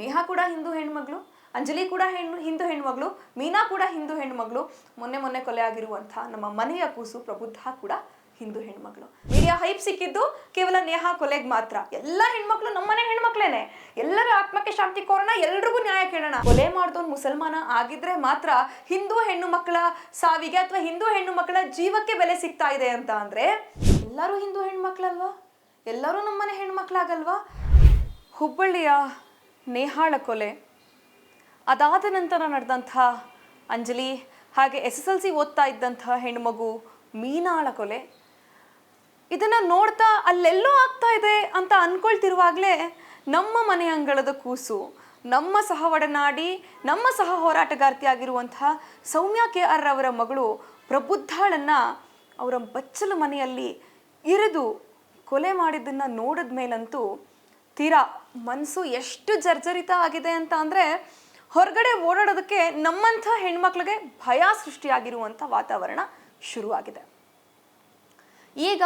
ನೇಹಾ ಕೂಡ ಹಿಂದೂ ಹೆಣ್ಮಗಳು, ಅಂಜಲಿ ಕೂಡ ಹೆಣ್ಣು, ಹಿಂದೂ ಹೆಣ್ಮಗಳು, ಮೀನಾ ಕೂಡ ಹಿಂದೂ ಹೆಣ್ಮಗಳು, ಮೊನ್ನೆ ಮೊನ್ನೆ ಕೊಲೆ ಆಗಿರುವಂಥ ನಮ್ಮ ಮನೆಯ ಕೂಸು ಪ್ರಬುದ್ಧ ಕೂಡ ಹಿಂದೂ ಹೆಣ್ಮಗಳು. ಮೀಡಿಯಾ ಹೈಪ್ ಸಿಕ್ಕಿದ್ದು ಕೇವಲ ನೇಹಾ ಕೊಲೆಗೆ ಮಾತ್ರ. ಎಲ್ಲ ಹೆಣ್ಮಕ್ಳು ನಮ್ಮನೆ ಹೆಣ್ಮಕ್ಳೇನೆ. ಎಲ್ಲರ ಆತ್ಮಕ್ಕೆ ಶಾಂತಿ ಕೋರೋಣ, ಎಲ್ರಿಗೂ ನ್ಯಾಯ ಕೇಳೋಣ. ಕೊಲೆ ಮಾಡಿದವನು ಮುಸಲ್ಮಾನ ಆಗಿದ್ರೆ ಮಾತ್ರ ಹಿಂದೂ ಹೆಣ್ಣು ಮಕ್ಕಳ ಸಾವಿಗೆ ಅಥವಾ ಹಿಂದೂ ಹೆಣ್ಣು ಮಕ್ಕಳ ಜೀವಕ್ಕೆ ಬೆಲೆ ಸಿಗ್ತಾ ಇದೆ ಅಂತ ಅಂದ್ರೆ ಎಲ್ಲರೂ ಹಿಂದೂ ಹೆಣ್ಮಕ್ಳಲ್ವಾ? ಎಲ್ಲರೂ ನಮ್ಮನೆ ಹೆಣ್ಮಕ್ಳಾಗಲ್ವಾ? ಹುಬ್ಬಳ್ಳಿಯ ನೇಹಾಳ ಕೊಲೆ. ಅದಾದ ನಂತರ ನಡೆದಂಥ ಅಂಜಲಿ, ಹಾಗೆ ಎಸ್ ಎಸ್ ಎಲ್ ಸಿ ಓದ್ತಾ ಇದ್ದಂಥ ಹೆಣ್ಮಗು ಮೀನಾಳ ಕೊಲೆ. ಇದನ್ನ ನೋಡ್ತಾ ಅಲ್ಲೆಲ್ಲೋ ಆಗ್ತಾ ಇದೆ ಅಂತ ಅಂದ್ಕೊಳ್ತಿರುವಾಗಲೇ ನಮ್ಮ ಮನೆ ಅಂಗಳದ ಕೂಸು, ನಮ್ಮ ಸಹ ಒಡನಾಡಿ ನಮ್ಮ ಸಹ ಹೋರಾಟಗಾರ್ತಿ ಆಗಿರುವಂತಹ ಸೌಮ್ಯ ಕೆ ಆರ್ ಅವರ ಮಗಳು ಪ್ರಬುದ್ಧಾಳನ್ನ ಅವರ ಬಚ್ಚಲು ಮನೆಯಲ್ಲಿ ಇರಿದು ಕೊಲೆ ಮಾಡಿದ್ದನ್ನು ನೋಡಿದ ಮೇಲಂತೂ ತೀರಾ ಮನಸ್ಸು ಎಷ್ಟು ಜರ್ಜರಿತ ಆಗಿದೆ ಅಂತ ಅಂದರೆ ಹೊರಗಡೆ ಓಡಾಡೋದಕ್ಕೆ ನಮ್ಮಂಥ ಹೆಣ್ಮಕ್ಳಿಗೆ ಭಯ ಸೃಷ್ಟಿಯಾಗಿರುವಂಥ ವಾತಾವರಣ ಶುರುವಾಗಿದೆ. ಈಗ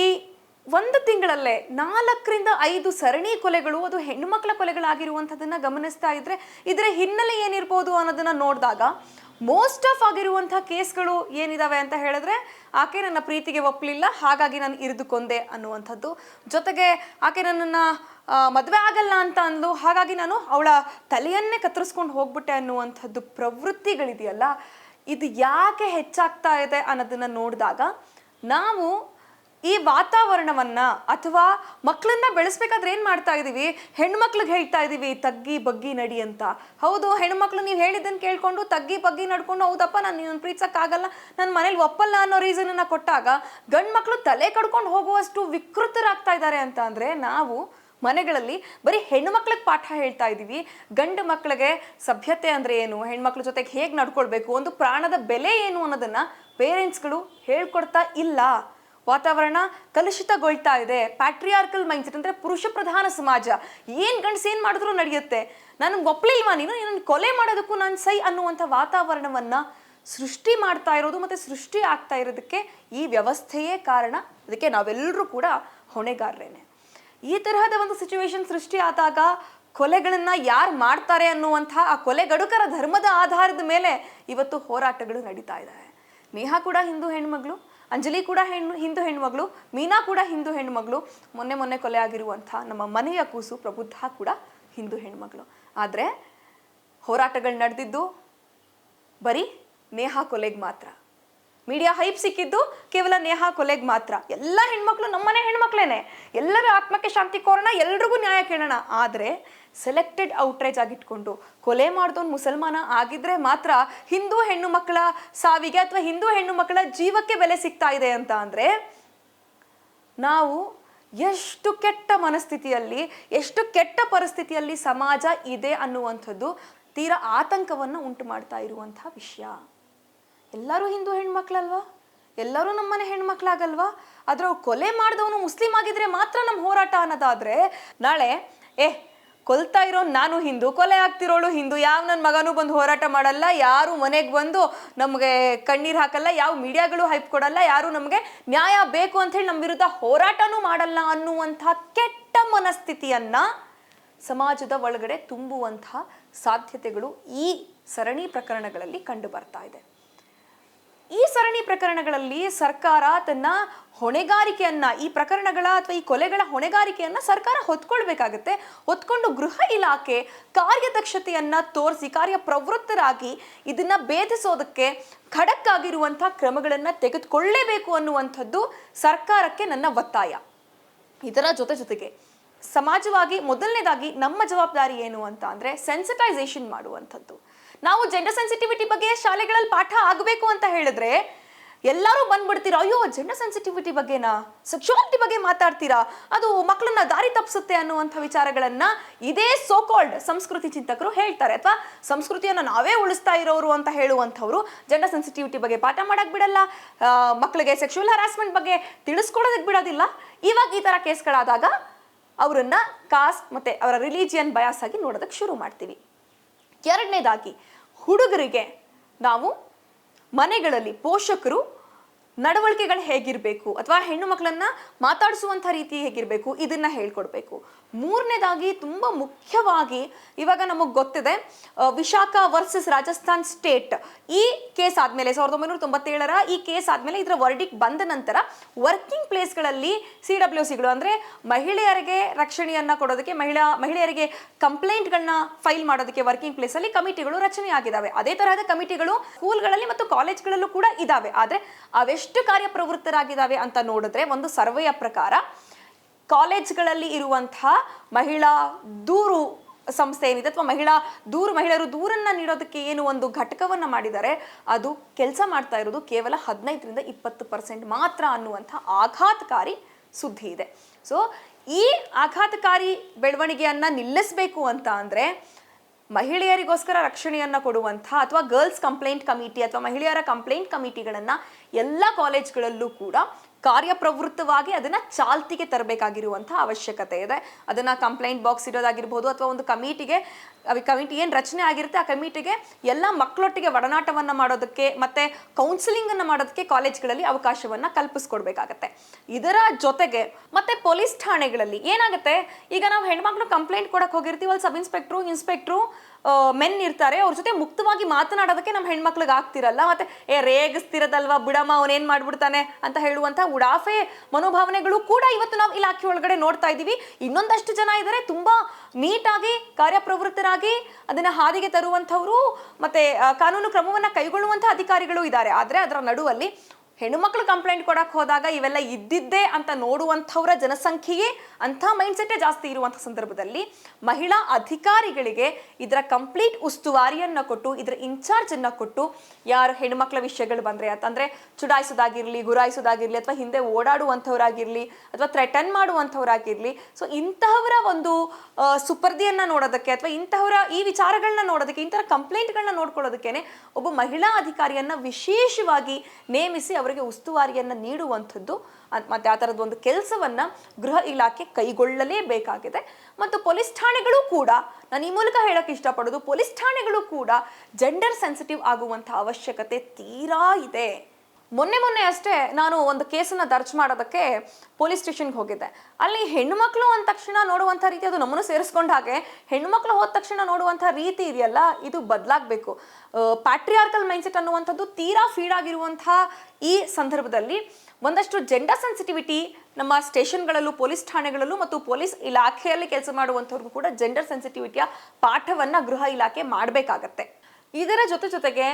ಈ ಒಂದು ತಿಂಗಳಲ್ಲೇ ನಾಲ್ಕರಿಂದ ಐದು ಸರಣಿ ಕೊಲೆಗಳು ಅದು ಹೆಣ್ಣುಮಕ್ಕಳ ಕೊಲೆಗಳಾಗಿರುವಂಥದ್ದನ್ನು ಗಮನಿಸ್ತಾ ಇದ್ರೆ, ಇದರ ಹಿನ್ನೆಲೆ ಏನಿರ್ಬೋದು ಅನ್ನೋದನ್ನು ನೋಡಿದಾಗ ಮೋಸ್ಟ್ ಆಫ್ ಆಗಿರುವಂಥ ಕೇಸ್ಗಳು ಏನಿದಾವೆ ಅಂತ ಹೇಳಿದ್ರೆ, ಆಕೆ ನನ್ನ ಪ್ರೀತಿಗೆ ಒಪ್ಪಲಿಲ್ಲ ಹಾಗಾಗಿ ನಾನು ಇರಿದುಕೊಂಡೆ ಅನ್ನುವಂಥದ್ದು. ಜೊತೆಗೆ, ಆಕೆ ನನ್ನನ್ನು ಮದುವೆ ಆಗಲ್ಲ ಅಂತ ಅಂದ್ಲು, ಹಾಗಾಗಿ ನಾನು ಅವಳ ತಲೆಯನ್ನೇ ಕತ್ತರಿಸ್ಕೊಂಡು ಹೋಗ್ಬಿಟ್ಟೆ ಅನ್ನುವಂಥದ್ದು ಪ್ರವೃತ್ತಿಗಳಿದೆಯಲ್ಲ. ಇದು ಯಾಕೆ ಹೆಚ್ಚಾಗ್ತಾ ಇದೆ ಅನ್ನೋದನ್ನು ನೋಡಿದಾಗ, ನಾವು ಈ ವಾತಾವರಣವನ್ನ ಅಥವಾ ಮಕ್ಕಳನ್ನ ಬೆಳೆಸ್ಬೇಕಾದ್ರೆ ಏನ್ ಮಾಡ್ತಾ ಇದೀವಿ? ಹೆಣ್ಮಕ್ಳಿಗೆ ಹೇಳ್ತಾ ಇದೀವಿ, ತಗ್ಗಿ ಬಗ್ಗಿ ನಡಿ ಅಂತ. ಹೌದು, ಹೆಣ್ಮಕ್ಳು ನೀವು ಹೇಳಿದ್ದನ್ನು ಕೇಳ್ಕೊಂಡು ತಗ್ಗಿ ಬಗ್ಗಿ ನಡ್ಕೊಂಡು, ಹೌದಪ್ಪ, ನಾನು ನೀನು ಪ್ರೀತಿಸಕ್ಕಾಗಲ್ಲ ನನ್ನ ಮನೇಲಿ ಒಪ್ಪಲ್ಲ ಅನ್ನೋ ರೀಸನ್ ಅನ್ನ ಕೊಟ್ಟಾಗ ಗಂಡ್ ಮಕ್ಕಳು ತಲೆ ಕಡ್ಕೊಂಡು ಹೋಗುವಷ್ಟು ವಿಕೃತರಾಗ್ತಾ ಇದ್ದಾರೆ ಅಂತ ಅಂದ್ರೆ ನಾವು ಮನೆಗಳಲ್ಲಿ ಬರೀ ಹೆಣ್ಣು ಮಕ್ಳಿಗೆ ಪಾಠ ಹೇಳ್ತಾ ಇದ್ದೀವಿ ಗಂಡು ಮಕ್ಕಳಿಗೆ ಸಭ್ಯತೆ ಅಂದ್ರೆ ಏನು? ಹೆಣ್ಮಕ್ಳ ಜೊತೆಗೆ ಹೇಗೆ ನಡ್ಕೊಳ್ಬೇಕು? ಒಂದು ಪ್ರಾಣದ ಬೆಲೆ ಏನು ಅನ್ನೋದನ್ನ ಪೇರೆಂಟ್ಸ್ಗಳು ಹೇಳ್ಕೊಡ್ತಾ ಇಲ್ಲ. ವಾತಾವರಣ ಕಲುಷಿತಗೊಳ್ತಾ ಇದೆ. ಪ್ಯಾಟ್ರಿಯಾರ್ಕಲ್ ಮೈಂಡ್ಸೆಟ್ ಅಂದರೆ ಪುರುಷ ಪ್ರಧಾನ ಸಮಾಜ. ಏನು ಗಂಡ್ಸು ಏನು ಮಾಡಿದ್ರು ನಡೆಯುತ್ತೆ? ನನಗೆ ಒಪ್ಲಿಲ್ವಾ ನೀನು? ನನ್ನ ಕೊಲೆ ಮಾಡೋದಕ್ಕೂ ನಾನು ಸೈ ಅನ್ನುವಂಥ ವಾತಾವರಣವನ್ನು ಸೃಷ್ಟಿ ಮಾಡ್ತಾ ಇರೋದು ಮತ್ತು ಸೃಷ್ಟಿ ಆಗ್ತಾ ಇರೋದಕ್ಕೆ ಈ ವ್ಯವಸ್ಥೆಯೇ ಕಾರಣ. ಅದಕ್ಕೆ ನಾವೆಲ್ಲರೂ ಕೂಡ ಹೊಣೆಗಾರರೇನೆ. ಈ ತರಹದ ಒಂದು ಸಿಚುವೇಶನ್ ಸೃಷ್ಟಿ ಆದಾಗ ಕೊಲೆಗಳನ್ನು ಯಾರು ಮಾಡ್ತಾರೆ ಅನ್ನುವಂಥ ಆ ಕೊಲೆಗಡುಕರ ಧರ್ಮದ ಆಧಾರದ ಮೇಲೆ ಇವತ್ತು ಹೋರಾಟಗಳು ನಡೀತಾ ಇದ್ದಾವೆ ನೇಹಾ ಕೂಡ ಹಿಂದೂ ಹೆಣ್ಮಗಳು. ಅಂಜಲಿ ಕೂಡ ಹೆಣ್ಣು, ಹಿಂದೂ ಹೆಣ್ಮಗಳು, ಮೀನಾ ಕೂಡ ಹಿಂದೂ ಹೆಣ್ಮಗಳು, ಮೊನ್ನೆ ಮೊನ್ನೆ ಕೊಲೆ ಆಗಿರುವಂಥ ನಮ್ಮ ಮನೆಯ ಕೂಸು ಪ್ರಬುದ್ಧ ಕೂಡ ಹಿಂದೂ ಹೆಣ್ಮಗಳು. ಆದರೆ ಹೋರಾಟಗಳು ನಡೆದಿದ್ದು ಬರೀ ನೇಹಾ ಕೊಲೆಗೆ ಮಾತ್ರ. ಮೀಡಿಯಾ ಹೈಪ್ ಸಿಕ್ಕಿದ್ದು ಕೇವಲ ನೇಹಾ ಕೊಲೆಗೆ ಮಾತ್ರ. ಎಲ್ಲ ಹೆಣ್ಮಕ್ಳು ನಮ್ಮನೆ ಹೆಣ್ಮಕ್ಳೇನೆ. ಎಲ್ಲರ ಆತ್ಮಕ್ಕೆ ಶಾಂತಿ ಕೋರೋಣ, ಎಲ್ರಿಗೂ ನ್ಯಾಯ ಕೇಳೋಣ. ಆದರೆ ಸೆಲೆಕ್ಟೆಡ್ ಔಟ್ರೇಜ್ ಆಗಿಟ್ಕೊಂಡು ಕೊಲೆ ಮಾಡಿದವನು ಮುಸಲ್ಮಾನ ಆಗಿದ್ರೆ ಮಾತ್ರ ಹಿಂದೂ ಹೆಣ್ಣು ಮಕ್ಕಳ ಸಾವಿಗೆ ಅಥವಾ ಹಿಂದೂ ಹೆಣ್ಣು ಮಕ್ಕಳ ಜೀವಕ್ಕೆ ಬೆಲೆ ಸಿಗ್ತಾ ಇದೆ ಅಂತ ಅಂದರೆ ನಾವು ಎಷ್ಟು ಕೆಟ್ಟ ಮನಸ್ಥಿತಿಯಲ್ಲಿ, ಎಷ್ಟು ಕೆಟ್ಟ ಪರಿಸ್ಥಿತಿಯಲ್ಲಿ ಸಮಾಜ ಇದೆ ಅನ್ನುವಂಥದ್ದು ತೀರಾ ಆತಂಕವನ್ನು ಉಂಟು ಮಾಡ್ತಾ ಇರುವಂಥ ವಿಷಯ. ಎಲ್ಲರೂ ಹಿಂದೂ ಹೆಣ್ಮಕ್ಳಲ್ವಾ? ಎಲ್ಲರೂ ನಮ್ಮನೆ ಹೆಣ್ಮಕ್ಳಾಗಲ್ವಾ? ಆದ್ರೆ ಅವ್ರು ಕೊಲೆ ಮಾಡಿದವನು ಮುಸ್ಲಿಂ ಆಗಿದ್ರೆ ಮಾತ್ರ ನಮ್ಮ ಹೋರಾಟ ಅನ್ನೋದಾದ್ರೆ ನಾಳೆ, ಏ, ಕೊಲ್ತಾ ಇರೋ ನಾನು ಹಿಂದೂ, ಕೊಲೆ ಆಗ್ತಿರೋಳು ಹಿಂದೂ, ಯಾವ ನನ್ನ ಮಗನೂ ಬಂದು ಹೋರಾಟ ಮಾಡಲ್ಲ, ಯಾರು ಮನೆಗೆ ಬಂದು ನಮಗೆ ಕಣ್ಣೀರು ಹಾಕಲ್ಲ, ಯಾವ ಮೀಡಿಯಾಗಳು ಹೈಪ್ ಕೊಡಲ್ಲ, ಯಾರು ನಮಗೆ ನ್ಯಾಯ ಬೇಕು ಅಂತ ಹೇಳಿ ನಮ್ಮ ವಿರುದ್ಧ ಹೋರಾಟನೂ ಮಾಡಲ್ಲ ಅನ್ನುವಂಥ ಕೆಟ್ಟ ಮನಸ್ಥಿತಿಯನ್ನ ಸಮಾಜದ ಒಳಗಡೆ ತುಂಬುವಂಥ ಸಾಧ್ಯತೆಗಳು ಈ ಸರಣಿ ಪ್ರಕರಣಗಳಲ್ಲಿ ಕಂಡು ಬರ್ತಾ ಇದೆ. ಈ ಸರಣಿ ಪ್ರಕರಣಗಳಲ್ಲಿ ಸರ್ಕಾರ ತನ್ನ ಹೊಣೆಗಾರಿಕೆಯನ್ನ, ಈ ಪ್ರಕರಣಗಳ ಅಥವಾ ಈ ಕೊಲೆಗಳ ಹೊಣೆಗಾರಿಕೆಯನ್ನ ಸರ್ಕಾರ ಹೊತ್ಕೊಳ್ಬೇಕಾಗತ್ತೆ. ಹೊತ್ಕೊಂಡು ಗೃಹ ಇಲಾಖೆ ಕಾರ್ಯದಕ್ಷತೆಯನ್ನ ತೋರಿಸಿ, ಕಾರ್ಯಪ್ರವೃತ್ತರಾಗಿ ಇದನ್ನ ಭೇದಿಸೋದಕ್ಕೆ ಖಡಕ್ ಕ್ರಮಗಳನ್ನು ಕ್ರಮಗಳನ್ನ ತೆಗೆದುಕೊಳ್ಳೇಬೇಕು ಅನ್ನುವಂಥದ್ದು ಸರ್ಕಾರಕ್ಕೆ ನನ್ನ ಒತ್ತಾಯ. ಇದರ ಜೊತೆ ಜೊತೆಗೆ ಸಮಾಜವಾಗಿ ಮೊದಲನೇದಾಗಿ ನಮ್ಮ ಜವಾಬ್ದಾರಿ ಏನು ಅಂತ ಅಂದ್ರೆ ಸೆನ್ಸಿಟೈಸೇಷನ್ ಮಾಡುವಂಥದ್ದು. ನಾವು ಜೆಂಡರ್ ಸೆನ್ಸಿಟಿವಿಟಿ ಬಗ್ಗೆ ಶಾಲೆಗಳಲ್ಲಿ ಪಾಠ ಆಗಬೇಕು ಅಂತ ಹೇಳಿದ್ರೆ ಎಲ್ಲರೂ ಬಂದ್ಬಿಡ್ತೀರಾ? ಅಯ್ಯೋ ಜೆಂಡರ್ ಸೆನ್ಸಿಟಿವಿಟಿ ಬಗ್ಗೆನಾ? ಸೆಕ್ಷುವಾಲಿಟಿ ಬಗ್ಗೆ ಮಾತಾಡ್ತೀರಾ? ಅದು ಮಕ್ಕಳನ್ನ ದಾರಿ ತಪ್ಪಿಸುತ್ತೆ ಅನ್ನುವಂಥ ವಿಚಾರಗಳನ್ನ ಇದೇ ಸೋಕಾಲ್ಡ್ ಸಂಸ್ಕೃತಿ ಚಿಂತಕರು ಹೇಳ್ತಾರೆ. ಅಥವಾ ಸಂಸ್ಕೃತಿಯನ್ನು ನಾವೇ ಉಳಿಸ್ತಾ ಇರೋರು ಅಂತ ಹೇಳುವಂಥವ್ರು ಜೆಂಡರ್ ಸೆನ್ಸಿಟಿವಿಟಿ ಬಗ್ಗೆ ಪಾಠ ಮಾಡಕ್ ಬಿಡಲ್ಲ. ಮಕ್ಕಳಿಗೆ ಸೆಕ್ಷುವಲ್ ಹರಾಸ್ಮೆಂಟ್ ಬಗ್ಗೆ ತಿಳಿಸ್ಕೊಡೋದಕ್ಕೆ ಬಿಡೋದಿಲ್ಲ. ಇವಾಗ ಈ ತರ ಕೇಸ್ಗಳಾದಾಗ ಅವರನ್ನ ಕಾಸ್ಟ್ ಮತ್ತೆ ಅವರ ರಿಲಿಜಿಯನ್ ಬಯಾಸ್ ಆಗಿ ನೋಡೋದಕ್ಕೆ ಶುರು ಮಾಡ್ತೀವಿ. ಎರಡನೇದಾಗಿ ಹುಡುಗರಿಗೆ ನಾವು ಮನೆಗಳಲ್ಲಿ ಪೋಷಕರು ನಡವಳಿಕೆಗಳು ಹೇಗಿರಬೇಕು ಅಥವಾ ಹೆಣ್ಣು ಮಕ್ಕಳನ್ನ ಮಾತಾಡಿಸುವಂಥ ರೀತಿ ಹೇಗಿರಬೇಕು, ಇದನ್ನ ಹೇಳ್ಕೊಡ್ಬೇಕು. ಮೂರನೇದಾಗಿ ತುಂಬ ಮುಖ್ಯವಾಗಿ ಇವಾಗ ನಮಗೆ ಗೊತ್ತಿದೆ ವಿಶಾಖ ವರ್ಸಸ್ ರಾಜಸ್ಥಾನ್ ಸ್ಟೇಟ್ ಈ ಕೇಸ್ ಆದಮೇಲೆ ಸಾವಿರದ ಒಂಬೈನೂರ ತೊಂಬತ್ತೇಳರ ಈ ಕೇಸ್ ಆದಮೇಲೆ ಇದರ ವರ್ಡಿಕ್ ಬಂದ ನಂತರ ವರ್ಕಿಂಗ್ ಪ್ಲೇಸ್ಗಳಲ್ಲಿ ಸಿ ಡಬ್ಲ್ಯೂ ಸಿಗಳು ಅಂದರೆ ಮಹಿಳೆಯರಿಗೆ ರಕ್ಷಣೆಯನ್ನ ಕೊಡೋದಕ್ಕೆ, ಮಹಿಳಾ, ಮಹಿಳೆಯರಿಗೆ ಕಂಪ್ಲೇಂಟ್ಗಳನ್ನ ಫೈಲ್ ಮಾಡೋದಕ್ಕೆ ವರ್ಕಿಂಗ್ ಪ್ಲೇಸಲ್ಲಿ ಕಮಿಟಿಗಳು ರಚನೆ ಆಗಿದ್ದಾವೆ ಅದೇ ತರಹದ ಕಮಿಟಿಗಳು ಸ್ಕೂಲ್ಗಳಲ್ಲಿ ಮತ್ತು ಕಾಲೇಜ್ಗಳಲ್ಲೂ ಕೂಡ ಇದ್ದಾವೆ. ಆದರೆ, ಅವೆಷ್ಟು ಕಾರ್ಯಪ್ರವೃತ್ತರಾಗಿದ್ದಾವೆ ಅಂತ ನೋಡಿದ್ರೆ ಒಂದು ಸರ್ವೆಯ ಪ್ರಕಾರ ಕಾಲೇಜ್ಗಳಲ್ಲಿ ಇರುವಂತಹ ಮಹಿಳಾ ದೂರು ಸಂಸ್ಥೆ ಏನಿದೆ ಅಥವಾ ಮಹಿಳಾ ದೂರು ಮಹಿಳೆಯರು ದೂರನ್ನ ನೀಡೋದಕ್ಕೆ ಏನು ಒಂದು ಘಟಕವನ್ನು ಮಾಡಿದ್ದಾರೆ ಅದು ಕೆಲಸ ಮಾಡ್ತಾ ಇರೋದು ಕೇವಲ ಹದಿನೈದರಿಂದ ಇಪ್ಪತ್ತು ಪರ್ಸೆಂಟ್ ಮಾತ್ರ ಅನ್ನುವಂಥ ಆಘಾತಕಾರಿ ಸುದ್ದಿ ಇದೆ. ಸೊ ಈ ಆಘಾತಕಾರಿ ಬೆಳವಣಿಗೆಯನ್ನ ನಿಲ್ಲಿಸಬೇಕು ಅಂತ ಅಂದ್ರೆ ಮಹಿಳೆಯರಿಗೋಸ್ಕರ ರಕ್ಷಣೆಯನ್ನು ಕೊಡುವಂಥ ಅಥವಾ ಗರ್ಲ್ಸ್ ಕಂಪ್ಲೇಂಟ್ ಕಮಿಟಿ ಅಥವಾ ಮಹಿಳೆಯರ ಕಂಪ್ಲೇಂಟ್ ಕಮಿಟಿಗಳನ್ನು ಎಲ್ಲ ಕಾಲೇಜ್ಗಳಲ್ಲೂ ಕೂಡ ಕಾರ್ಯಪ್ರವೃತ್ತವಾಗಿ ಅದನ್ನ ಚಾಲ್ತಿಗೆ ತರಬೇಕಾಗಿರುವಂಥ ಅವಶ್ಯಕತೆ ಇದೆ. ಅದನ್ನ ಕಂಪ್ಲೇಂಟ್ ಬಾಕ್ಸ್ ಇಡೋದಾಗಿರ್ಬೋದು ಅಥವಾ ಒಂದು ಕಮಿಟಿಗೆ ಕಮಿಟಿ ಏನು ರಚನೆ ಆಗಿರುತ್ತೆ, ಆ ಕಮಿಟಿಗೆ ಎಲ್ಲ ಮಕ್ಕಳೊಟ್ಟಿಗೆ ಒಡನಾಟವನ್ನು ಮಾಡೋದಕ್ಕೆ ಮತ್ತೆ ಕೌನ್ಸಿಲಿಂಗ್ ಅನ್ನ ಮಾಡೋದಕ್ಕೆ ಕಾಲೇಜ್ಗಳಲ್ಲಿ ಅವಕಾಶವನ್ನ ಕಲ್ಪಿಸ್ಕೊಡ್ಬೇಕಾಗತ್ತೆ. ಇದರ ಜೊತೆಗೆ ಮತ್ತೆ ಪೊಲೀಸ್ ಠಾಣೆಗಳಲ್ಲಿ ಏನಾಗುತ್ತೆ? ಈಗ ನಾವು ಹೆಣ್ಮಕ್ಳು ಕಂಪ್ಲೇಂಟ್ ಕೊಡಕ್ ಹೋಗಿರ್ತೀವಿ ಅಲ್ಲಿ ಸಬ್ ಇನ್ಸ್ಪೆಕ್ಟ್ರು ಇನ್ಸ್ಪೆಕ್ಟ್ರು ಮೆನ್ ಇರ್ತಾರೆ, ಅವ್ರ ಜೊತೆ ಮುಕ್ತವಾಗಿ ಮಾತನಾಡೋದಕ್ಕೆ ನಮ್ಮ ಹೆಣ್ಮಕ್ಳಿಗೆ ಆಗ್ತಿರಲ್ಲ. ಮತ್ತೆ, ಏ, ರೇಗಿಸ್ತಿರೋದಲ್ವಾ ಬಿಡಮ್ಮ ಅವನೇನ್ ಮಾಡ್ಬಿಡ್ತಾನೆ? ಅಂತ ಹೇಳುವಂತ ಉಡಾಫೆ ಮನೋಭಾವನೆಗಳು ಕೂಡ ಇವತ್ತು ನಾವು ಇಲಾಖೆ ಒಳಗಡೆ ನೋಡ್ತಾ ಇದ್ದೀವಿ. ಇನ್ನೊಂದಷ್ಟು ಜನ ಇದ್ದಾರೆ, ತುಂಬಾ ನೀಟಾಗಿ ಕಾರ್ಯಪ್ರವೃತ್ತರಾಗಿ ಅದನ್ನ ಹಾದಿಗೆ ತರುವಂಥವ್ರು. ಮತ್ತೆ ಕಾನೂನು ಕ್ರಮವನ್ನ ಕೈಗೊಳ್ಳುವಂತಹ ಅಧಿಕಾರಿಗಳು ಇದ್ದಾರೆ. ಆದ್ರೆ, ಅದರ ನಡುವಲ್ಲಿ ಹೆಣ್ಣುಮಕ್ಳು ಕಂಪ್ಲೇಂಟ್ ಕೊಡಕ್ಕೆ ಹೋದಾಗ ಇವೆಲ್ಲ ಇದ್ದಿದ್ದೇ ಅಂತ ನೋಡುವಂಥವ್ರ ಜನಸಂಖ್ಯೆಯೇ ಅಂಥ ಮೈಂಡ್ಸೆಟ್ಟೇ ಜಾಸ್ತಿ ಇರುವಂಥ ಸಂದರ್ಭದಲ್ಲಿ ಮಹಿಳಾ ಅಧಿಕಾರಿಗಳಿಗೆ ಇದರ ಕಂಪ್ಲೀಟ್ ಉಸ್ತುವಾರಿಯನ್ನು ಕೊಟ್ಟು, ಇದರ ಇನ್ಚಾರ್ಜ್ ಅನ್ನ ಕೊಟ್ಟು ಯಾರು ಹೆಣ್ಣುಮಕ್ಳ ವಿಷಯಗಳು ಬಂದರೆ ಅಂತಂದರೆ ಚುಡಾಯಿಸೋದಾಗಿರಲಿ, ಗುರಾಯಿಸೋದಾಗಿರಲಿ ಅಥವಾ ಹಿಂದೆ ಓಡಾಡುವಂಥವ್ರಾಗಿರಲಿ ಅಥವಾ ಥ್ರೆಟನ್ ಮಾಡುವಂಥವ್ರಾಗಿರಲಿ. ಸೊ ಇಂತಹವರ ಒಂದು ಸುಪರ್ದಿಯನ್ನ ನೋಡೋದಕ್ಕೆ ಅಥವಾ ಇಂತಹವರ ಈ ವಿಚಾರಗಳನ್ನ ನೋಡೋದಕ್ಕೆ ಇಂತಹ ಕಂಪ್ಲೇಂಟ್ಗಳನ್ನ ನೋಡ್ಕೊಳ್ಳೋದಕ್ಕೇನೆ ಒಬ್ಬ ಮಹಿಳಾ ಅಧಿಕಾರಿಯನ್ನ ವಿಶೇಷವಾಗಿ ನೇಮಿಸಿ ಅವರಿಗೆ ಉಸ್ತುವಾರಿಯನ್ನು ನೀಡುವಂಥದ್ದು ಮತ್ತೆ ಆ ಥರದ ಒಂದು ಕೆಲಸವನ್ನ ಗೃಹ ಇಲಾಖೆ ಕೈಗೊಳ್ಳಲೇಬೇಕಾಗಿದೆ. ಮತ್ತು ಪೊಲೀಸ್ ಠಾಣೆಗಳು ಕೂಡ, ನಾನು ಈ ಮೂಲಕ ಹೇಳೋಕ್ಕೆ ಇಷ್ಟಪಡೋದು ಪೊಲೀಸ್ ಠಾಣೆಗಳು ಕೂಡ ಜೆಂಡರ್ ಸೆನ್ಸಿಟಿವ್ ಆಗುವಂಥ ಅವಶ್ಯಕತೆ ತೀರಾ ಇದೆ. ಮೊನ್ನೆ ಮೊನ್ನೆ ಅಷ್ಟೇ ನಾನು ಒಂದು ಕೇಸನ್ನು ದರ್ಜ್ ಮಾಡೋದಕ್ಕೆ ಪೊಲೀಸ್ ಸ್ಟೇಷನ್ಗೆ ಹೋಗಿದ್ದೆ. ಅಲ್ಲಿ ಹೆಣ್ಣುಮಕ್ಳು ಅಂದ ತಕ್ಷಣ ನೋಡುವಂಥ ರೀತಿ ಅದು ನಮ್ಮನ್ನು ಸೇರಿಸ್ಕೊಂಡ ಹಾಗೆ ಹೆಣ್ಣುಮಕ್ಳು ಹೋದ ತಕ್ಷಣ ನೋಡುವಂಥ ರೀತಿ ಇದೆಯಲ್ಲ, ಇದು ಬದಲಾಗಬೇಕು. ಪ್ಯಾಟ್ರಿಯಾರ್ಕಲ್ ಮೈಂಡ್ಸೆಟ್ ಅನ್ನುವಂಥದ್ದು ತೀರಾ ಫೀಡ್ ಆಗಿರುವಂಥ ಈ ಸಂದರ್ಭದಲ್ಲಿ ಒಂದಷ್ಟು ಜೆಂಡರ್ ಸೆನ್ಸಿಟಿವಿಟಿ ನಮ್ಮ ಸ್ಟೇಷನ್ಗಳಲ್ಲೂ, ಪೊಲೀಸ್ ಠಾಣೆಗಳಲ್ಲೂ ಮತ್ತು ಪೊಲೀಸ್ ಇಲಾಖೆಯಲ್ಲಿ ಕೆಲಸ ಮಾಡುವಂಥವ್ರಿಗೂ ಕೂಡ ಜೆಂಡರ್ ಸೆನ್ಸಿಟಿವಿಟಿಯ ಪಾಠವನ್ನು ಗೃಹ ಇಲಾಖೆ ಮಾಡಬೇಕಾಗತ್ತೆ. ಇದರ ಜೊತೆ ಜೊತೆಗೆ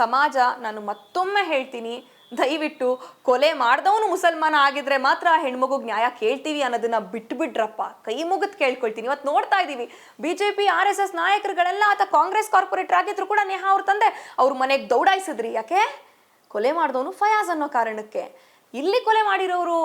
ಸಮಾಜ, ನಾನು ಮತ್ತೊಮ್ಮೆ ಹೇಳ್ತೀನಿ ದಯವಿಟ್ಟು ಕೊಲೆ ಮಾಡ್ದವನು ಮುಸಲ್ಮಾನ ಆಗಿದ್ರೆ ಮಾತ್ರ ಆ ಹೆಣ್ಮಗುಗ್ ನ್ಯಾಯ ಕೇಳ್ತೀವಿ ಅನ್ನೋದನ್ನ ಬಿಟ್ಬಿಡ್ರಪ್ಪ ಕೈ ಮುಗಿದ್ ಕೇಳ್ಕೊಳ್ತೀನಿ. ಇವತ್ತು ನೋಡ್ತಾ ಇದ್ದೀವಿ ಬಿಜೆಪಿ, ಆರ್ ಎಸ್ ಎಸ್ ನಾಯಕರುಗಳೆಲ್ಲ ಆತ ಕಾಂಗ್ರೆಸ್ ಕಾರ್ಪೊರೇಟರ್ ಆಗಿದ್ರು ಕೂಡ ನೇಹಾ ಅವ್ರ ತಂದೆ. ಅವ್ರ ಮನೆಗೆ ದೌಡಾಯಿಸಿದ್ರಿ. ಯಾಕೆ? ಕೊಲೆ ಮಾಡಿದವನು ಫಯಾಜ್ ಅನ್ನೋ ಕಾರಣಕ್ಕೆ. ಇಲ್ಲಿ ಕೊಲೆ ಮಾಡಿರೋರು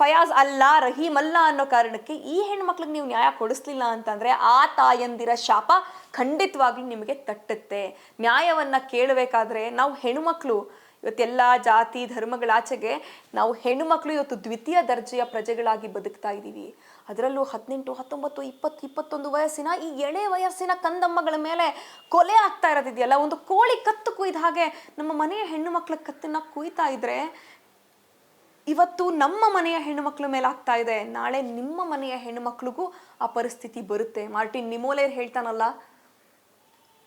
ಫಯಾಜ್ ಅಲ್ಲ, ರಹೀಮ್ ಅಲ್ಲ ಅನ್ನೋ ಕಾರಣಕ್ಕೆ ಈ ಹೆಣ್ಮಕ್ಳಿಗೆ ನೀವು ನ್ಯಾಯ ಕೊಡಿಸ್ಲಿಲ್ಲ ಅಂತಂದ್ರೆ ಆ ತಾಯಂದಿರ ಶಾಪ ಖಂಡಿತವಾಗ್ಲೂ ನಿಮಗೆ ತಟ್ಟುತ್ತೆ. ನ್ಯಾಯವನ್ನ ಕೇಳಬೇಕಾದ್ರೆ ನಾವು ಹೆಣ್ಮಕ್ಳು ಇವತ್ತೆಲ್ಲ ಜಾತಿ ಧರ್ಮಗಳಾಚೆಗೆ ನಾವು ಹೆಣ್ಣುಮಕ್ಕಳು ಇವತ್ತು ದ್ವಿತೀಯ ದರ್ಜೆಯ ಪ್ರಜೆಗಳಾಗಿ ಬದುಕ್ತಾ ಇದ್ದೀವಿ. ಅದರಲ್ಲೂ ಹದಿನೆಂಟು, ಹತ್ತೊಂಬತ್ತು, ಇಪ್ಪತ್ತು, ಇಪ್ಪತ್ತೊಂದು ವಯಸ್ಸಿನ ಈ ಎಳೆ ವಯಸ್ಸಿನ ಕಂದಮ್ಮಗಳ ಮೇಲೆ ಕೊಲೆ ಆಗ್ತಾ ಇರೋದಿದೆಯಲ್ಲ? ಒಂದು ಕೋಳಿ ಕತ್ತು ಕುಯ್ದ ಹಾಗೆ ನಮ್ಮ ಮನೆಯ ಹೆಣ್ಣು ಮಕ್ಕಳ ಕತ್ತನ್ನ ಕುಯ್ತಾ ಇದ್ರೆ ಇವತ್ತು ನಮ್ಮ ಮನೆಯ ಹೆಣ್ಣು ಮಕ್ಕಳ ಮೇಲೆ ಆಗ್ತಾ ಇದೆ. ನಾಳೆ ನಿಮ್ಮ ಮನೆಯ ಹೆಣ್ಣು ಮಕ್ಕಳಿಗೂ ಆ ಪರಿಸ್ಥಿತಿ ಬರುತ್ತೆ. ಮಾರ್ಟಿನ್ ನಿಮೋಲೇರ್ ಹೇಳ್ತಾನಲ್ಲ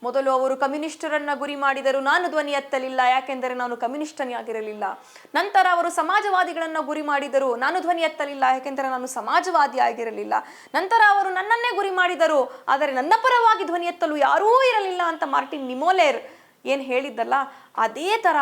ಮೊದಲು ಅವರು ಕಮ್ಯುನಿಸ್ಟರನ್ನ ಗುರಿ ಮಾಡಿದರು ನಾನು ಧ್ವನಿ ಎತ್ತಲಿಲ್ಲ, ಯಾಕೆಂದರೆ ನಾನು ಕಮ್ಯುನಿಸ್ಟನಿಯಾಗಿರಲಿಲ್ಲ. ನಂತರ ಅವರು ಸಮಾಜವಾದಿಗಳನ್ನ ಗುರಿ ಮಾಡಿದರು ನಾನು ಧ್ವನಿ ಎತ್ತಲಿಲ್ಲ, ಯಾಕೆಂದರೆ ನಾನು ಸಮಾಜವಾದಿ ಆಗಿರಲಿಲ್ಲ. ನಂತರ ಅವರು ನನ್ನನ್ನೇ ಗುರಿ ಮಾಡಿದರು, ಆದರೆ ನನ್ನ ಪರವಾಗಿ ಧ್ವನಿ ಎತ್ತಲು ಯಾರೂ ಇರಲಿಲ್ಲ ಅಂತ ಮಾರ್ಟಿನ್ ನಿಮೋಲೇರ್ ಏನು ಹೇಳಿದ್ದಲ್ಲ, ಅದೇ ಥರ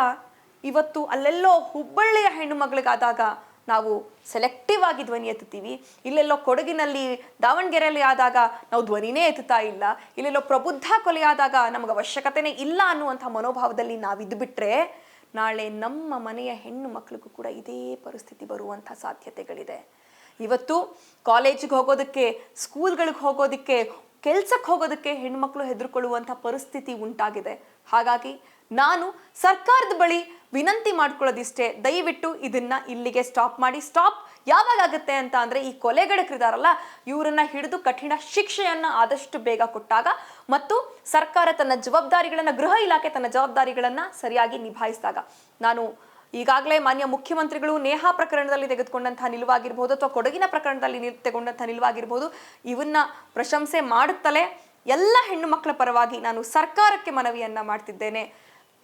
ಇವತ್ತು ಅಲ್ಲೆಲ್ಲೋ ಹುಬ್ಬಳ್ಳಿಯ ಹೆಣ್ಣು ಮಗಳಿಗಾದಾಗ ನಾವು ಸೆಲೆಕ್ಟಿವ್ ಆಗಿ ಧ್ವನಿ ಎತ್ತುತ್ತೀವಿ. ಇಲ್ಲೆಲ್ಲೋ ಕೊಡಗಿನಲ್ಲಿ ದಾವಣಗೆರೆಯಲ್ಲಿ ಆದಾಗ ನಾವು ಧ್ವನಿನೇ ಎತ್ತುತ್ತಾ ಇಲ್ಲ. ಇಲ್ಲೆಲ್ಲೋ ಪ್ರಬುದ್ಧ ಕೊಲೆಯಾದಾಗ ನಮಗೆ ಅವಶ್ಯಕತೆನೇ ಇಲ್ಲ ಅನ್ನುವಂಥ ಮನೋಭಾವದಲ್ಲಿ ಬಿಟ್ರೆ ನಾಳೆ ನಮ್ಮ ಮನೆಯ ಹೆಣ್ಣು ಮಕ್ಕಳಿಗೂ ಕೂಡ ಇದೇ ಪರಿಸ್ಥಿತಿ ಬರುವಂಥ ಸಾಧ್ಯತೆಗಳಿದೆ. ಇವತ್ತು ಕಾಲೇಜಿಗೆ ಹೋಗೋದಕ್ಕೆ ಸ್ಕೂಲ್ಗಳಿಗೆ ಹೋಗೋದಕ್ಕೆ ಕೆಲ್ಸಕ್ಕೆ ಹೋಗೋದಕ್ಕೆ ಹೆಣ್ಮಕ್ಳು ಹೆದರ್ಕೊಳ್ಳುವಂಥ ಪರಿಸ್ಥಿತಿ ಉಂಟಾಗಿದೆ. ಹಾಗಾಗಿ ನಾನು ಸರ್ಕಾರದ ಬಳಿ ವಿನಂತಿ ಮಾಡ್ಕೊಳ್ಳೋದಿಷ್ಟೇ, ದಯವಿಟ್ಟು ಇದನ್ನ ಇಲ್ಲಿಗೆ ಸ್ಟಾಪ್ ಮಾಡಿ. ಸ್ಟಾಪ್ ಯಾವಾಗ ಆಗುತ್ತೆ ಅಂತ ಅಂದ್ರೆ ಈ ಕೊಲೆಗಡಕರಿದಾರಲ್ಲ ಇವರನ್ನ ಹಿಡಿದು ಕಠಿಣ ಶಿಕ್ಷೆಯನ್ನ ಆದಷ್ಟು ಬೇಗ ಕೊಟ್ಟಾಗ ಮತ್ತು ಸರ್ಕಾರ ತನ್ನ ಜವಾಬ್ದಾರಿಗಳನ್ನ, ಗೃಹ ಇಲಾಖೆ ತನ್ನ ಜವಾಬ್ದಾರಿಗಳನ್ನ ಸರಿಯಾಗಿ ನಿಭಾಯಿಸಿದಾಗ. ನಾನು ಈಗಾಗಲೇ ಮಾನ್ಯ ಮುಖ್ಯಮಂತ್ರಿಗಳು ನೇಹಾ ಪ್ರಕರಣದಲ್ಲಿ ತೆಗೆದುಕೊಂಡಂತಹ ನಿಲುವಾಗಿರ್ಬೋದು ಅಥವಾ ಕೊಡಗಿನ ಪ್ರಕರಣದಲ್ಲಿ ತೆಗೊಂಡಂತಹ ನಿಲುವಾಗಿರ್ಬೋದು, ಇವನ್ನ ಪ್ರಶಂಸೆ ಮಾಡುತ್ತಲೇ ಎಲ್ಲ ಹೆಣ್ಣು ಮಕ್ಕಳ ಪರವಾಗಿ ನಾನು ಸರ್ಕಾರಕ್ಕೆ ಮನವಿಯನ್ನ ಮಾಡ್ತಿದ್ದೇನೆ.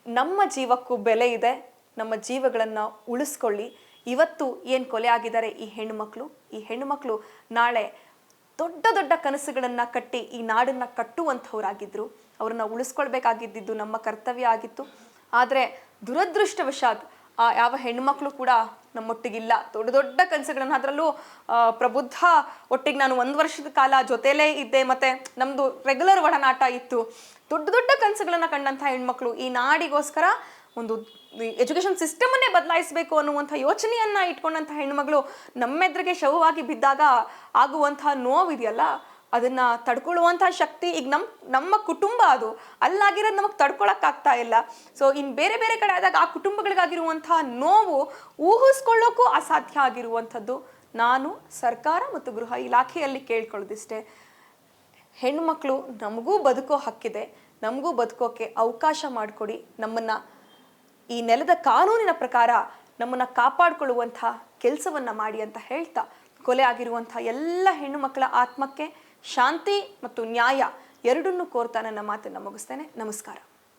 ನಮ್ಮ ಜೀವಕ್ಕೂ ಬೆಲೆ ಇದೆ. ನಮ್ಮ ಜೀವಗಳನ್ನು ಉಳಿಸ್ಕೊಳ್ಳಿ. ಇವತ್ತು ಏನು ಕೊಲೆ ಆಗಿದ್ದಾರೆ ಈ ಹೆಣ್ಣು ಮಕ್ಕಳು ಈ ಹೆಣ್ಣು ಮಕ್ಕಳು ನಾಳೆ ದೊಡ್ಡ ದೊಡ್ಡ ಕನಸುಗಳನ್ನು ಕಟ್ಟಿ ಈ ನಾಡನ್ನ ಕಟ್ಟುವಂಥವ್ರಾಗಿದ್ರು. ಅವ್ರನ್ನ ಉಳಿಸ್ಕೊಳ್ಬೇಕಾಗಿದ್ದು ನಮ್ಮ ಕರ್ತವ್ಯ ಆಗಿತ್ತು. ಆದರೆ ದುರದೃಷ್ಟವಶಾತ್ ಯಾವ ಹೆಣ್ಮಕ್ಳು ಕೂಡ ನಮ್ಮೊಟ್ಟಿಗಿಲ್ಲ. ದೊಡ್ಡ ದೊಡ್ಡ ಕನಸುಗಳನ್ನು ಅದರಲ್ಲೂ ಆ, ಪ್ರಬುದ್ಧ ಒಟ್ಟಿಗೆ ನಾನು ಒಂದು ವರ್ಷದ ಕಾಲ ಜೊತೆಲೇ ಇದ್ದೆ. ಮತ್ತೆ ನಮ್ಮದು ರೆಗ್ಯುಲರ್ ಒಡನಾಟ ಇತ್ತು. ದೊಡ್ಡ ದೊಡ್ಡ ಕನಸುಗಳನ್ನು ಕಂಡಂಥ ಹೆಣ್ಮಕ್ಳು ಈ ನಾಡಿಗೋಸ್ಕರ ಒಂದು ಎಜುಕೇಶನ್ ಸಿಸ್ಟಮನ್ನೇ ಬದಲಾಯಿಸಬೇಕು ಅನ್ನುವಂಥ ಯೋಚನೆಯನ್ನ ಇಟ್ಕೊಂಡಂಥ ಹೆಣ್ಮಗಳು ನಮ್ಮೆದ್ರಿಗೆ ಶವವಾಗಿ ಬಿದ್ದಾಗ ಆಗುವಂತಹ ನೋವಿದೆಯಲ್ಲ? ಅದನ್ನ ತಡ್ಕೊಳ್ಳುವಂತಹ ಶಕ್ತಿ ಈಗ ನಮ್, ನಮ್ಮ ಕುಟುಂಬ ಅದು. ಅಲ್ಲಾಗಿರೋದು ನಮಗೆ ತಡ್ಕೊಳಕ್ಕಾಗ್ತಾ ಇಲ್ಲ. ಸೊ ಇನ್ ಬೇರೆ ಬೇರೆ ಕಡೆ ಆದಾಗ ಆ ಕುಟುಂಬಗಳಿಗಾಗಿರುವಂತಹ ನೋವು ಊಹಿಸ್ಕೊಳ್ಳೋಕ್ಕೂ ಅಸಾಧ್ಯ ಆಗಿರುವಂಥದ್ದು. ನಾನು ಸರ್ಕಾರ ಮತ್ತು ಗೃಹ ಇಲಾಖೆಯಲ್ಲಿ ಕೇಳ್ಕೊಳ್ಳೋದಿಷ್ಟೇ. ಹೆಣ್ಮಕ್ಳು ನಮಗೂ ಬದುಕೋ ಹಕ್ಕಿದೆ. ನಮಗೂ ಬದುಕೋಕೆ ಅವಕಾಶ ಮಾಡಿಕೊಡಿ. ನಮ್ಮನ್ನ ಈ ನೆಲದ ಕಾನೂನಿನ ಪ್ರಕಾರ ನಮ್ಮನ್ನ ಕಾಪಾಡಿಕೊಳ್ಳುವಂಥ ಕೆಲಸವನ್ನ ಮಾಡಿ ಅಂತ ಹೇಳ್ತಾ, ಕೊಲೆ ಆಗಿರುವಂಥ ಎಲ್ಲ ಹೆಣ್ಣು ಮಕ್ಕಳ ಆತ್ಮಕ್ಕೆ ಶಾಂತಿ ಮತ್ತು ನ್ಯಾಯ ಎರಡನ್ನೂ ಕೋರ್ತಾ ನನ್ನ ಮಾತನ್ನು ಮುಗಿಸ್ತೇನೆ. ನಮಸ್ಕಾರ.